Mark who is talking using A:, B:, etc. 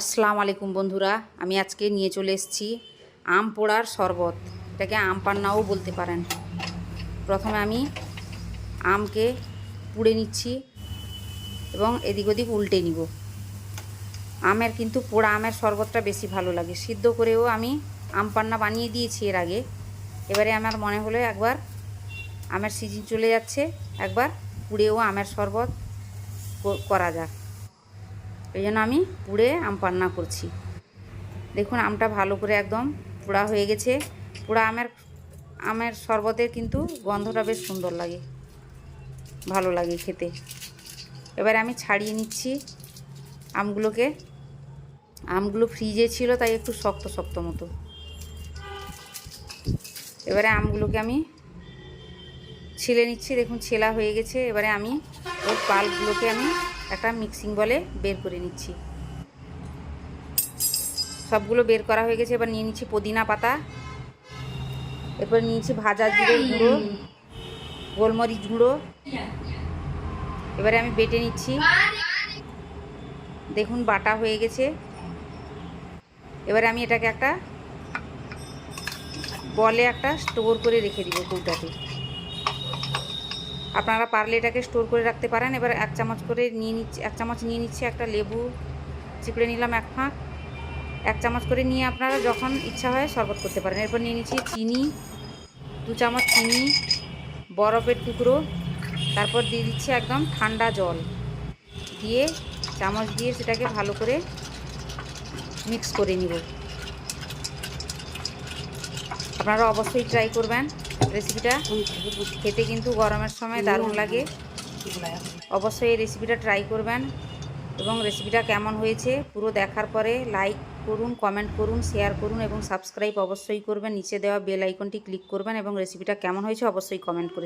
A: আসসালামু আলাইকুম বন্ধুরা, আমি আজকে নিয়ে চলে এসেছি আম পোড়ার শরবত। এটাকে আম পান্নাও বলতে পারেন। প্রথমে আমি আমকে পুড়ে নিচ্ছি এবং এদিক ওদিক উল্টে নিব। আমের কিন্তু পোড়া আমের শরবতটা বেশি ভালো লাগে। সিদ্ধ করেও আমি আম পান্না বানিয়ে দিয়েছি এর আগে। এবারে আমার মনে হলো একবার আমের সিজন চলে যাচ্ছে, একবার পুড়েও আমের শরবত করা যাক। এই জন্য আমি পুড়ে আম পান্না করছি। দেখুন, আমটা ভালো করে একদম পোড়া হয়ে গেছে। পোড়া আমের আমের শরবতের কিন্তু গন্ধটা বেশ সুন্দর লাগে। ভালো লাগে খেতে। এবারে আমি ছাড়িয়ে নিচ্ছি আমগুলোকে। আমগুলো ফ্রিজে ছিল, তাই একটু শক্ত শক্ত মতো। এবারে আমগুলোকে আমি ছিলে নিচ্ছি। দেখুন, ছেলা হয়ে গেছে। এবারে আমি ওর পালগুলোকে আমি একটা মিক্সিং বলে বের করে নিচ্ছি। সবগুলো বের করা হয়ে গেছে এবার নিয়ে নিচ্ছি পুদিনা পাতা। এরপর নিয়েছি ভাজা জিরে গুঁড়ো গোলমরিচ গুঁড়ো। এবারে আমি বেটে নিচ্ছি। দেখুন বাটা হয়ে গেছে। এবারে আমি এটাকে একটা বলে একটা স্টোর করে রেখে দিব কৌটাতে। আপনারা পারলে এটাকে স্টোর করে রাখতে পারেন। এবার এক চামচ করে নিয়ে নিচ্ছি, এক চামচ নিয়ে নিচ্ছি একটা লেবু চিপড়ে নিলাম এক ফাঁক। এক চামচ করে নিয়ে আপনারা যখন ইচ্ছা হয় শরবত করতে পারেন। এরপর নিয়ে নিচ্ছি চিনি, দু চামচ চিনি, বরফের টুকরো। তারপর দিয়ে দিচ্ছি একদম ঠান্ডা জল। দিয়ে চামচ দিয়ে সেটাকে ভালো করে মিক্স করে নিব। আপনারা অবশ্যই ট্রাই করবেন। রেসিপিটা খেতে কিন্তু গরমের সময় দারুণ লাগে। অবশ্যই এই রেসিপিটা ট্রাই করবেন এবং রেসিপিটা কেমন হয়েছে পুরো দেখার পরে লাইক করুন কমেন্ট করুন শেয়ার করুন এবং সাবস্ক্রাইব অবশ্যই করবেন। নিচে দেওয়া বেল আইকনটি ক্লিক করবেন এবং রেসিপিটা কেমন হয়েছে অবশ্যই কমেন্ট করে